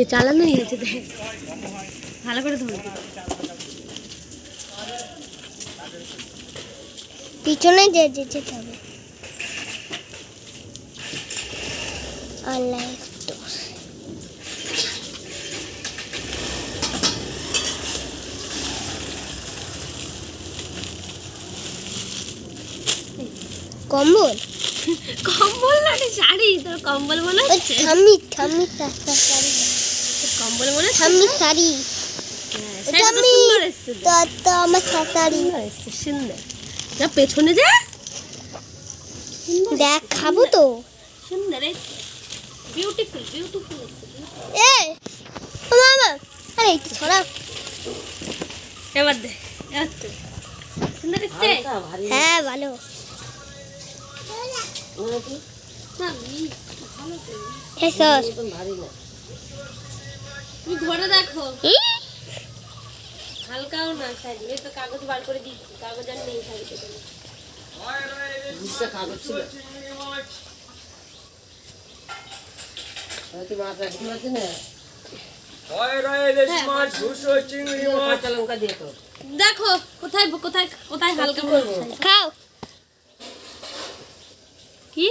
যে চালানো দেখ। ভালো করে ধরবি পিছনে যে যেতে হবে। অনলাইন কম্বল? কম্বল না শাড়ি। তোর কম্বল মনে হচ্ছে? তোর কম্বল মনে শাড়ি। হ্যাঁ, শাড়িটা তো আমি সুন্দর তো। তো তো আমার শাড়ি। সুন্দর যা পেছনে যা। দেখ খাব তো। সুন্দর বিউটিফুল বিউটিফুল এ ও মামা আরে একটু ছড়া এবার দে সুন্দর এসছে? হ্যাঁ ভালো। না, ভালো তো। হ্যাঁ স্যার তুমি ধরে দেখো। হালকাও না শাড়ি। এই তো কাগজ বার করে দিচ্ছি। কাগজ আর নেই শাড়িতে কোনো। দেখো কোথায় কোথায় কোথায় হালকা খাও। কি?